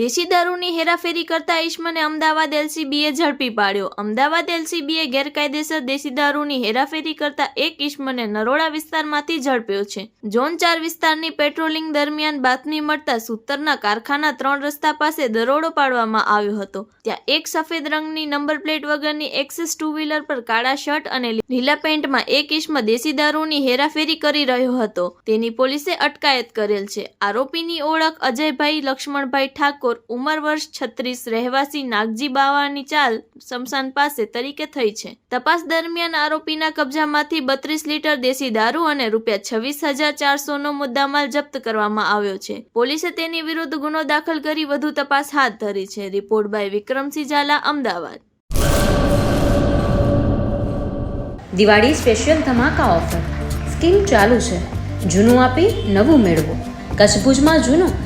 દેશી દારૂની હેરાફેરી કરતા ઈશ્મને અમદાવાદ એલસીબીએ ઝડપી પાડ્યો. અમદાવાદ એલસીબીએ ગેરકાયદેસર દેશી દારૂની હેરાફેરી કરતા એક ઈશ્મને નરોડા વિસ્તારમાંથી ઝડપ્યો છે. ઝોન ચાર વિસ્તારની પેટ્રોલિંગ દરમિયાન બાતમી મળતા સૂતરના કારખાના ત્રણ રસ્તા પાસે દરોડો પાડવામાં આવ્યો હતો. ત્યાં એક સફેદ રંગની નંબર પ્લેટ વગરની એક્સિસ ટુ વ્હીલર પર કાળા શર્ટ અને લીલા પેન્ટમાં એક ઈશ્મ દેશી દારૂની હેરાફેરી કરી રહ્યો હતો. તેની પોલીસે અટકાયત કરેલ છે. આરોપીની ઓળખ અજયભાઈ લક્ષ્મણભાઈ ઠાકોર ઉંમર વર્ષ છત્રીસ, રહેવાસી નાગજી બાવાની ચાલ શમશાન પાસે તરીકે થઈ છે. તપાસ દરમિયાન આરોપીના કબજામાંથી બત્રીસ લીટર દેશી દારૂ અને રૂપિયા છવ્વીસ હજાર ચારસોનો મુદ્દામાલ જપ્ત કરવામાં આવ્યો છે. પોલીસે તેની વિરુદ્ધ ગુનો દાખલ કરી વધુ તપાસ હાથ ધરી છે. Report by Vikramsinh Zala, Ahmedabad. Diwali special ધમાકા offer. Scheme ચાલુ છે. જૂનું આપી નવું મેળવો. કચ્છ ભુજમાં જૂનું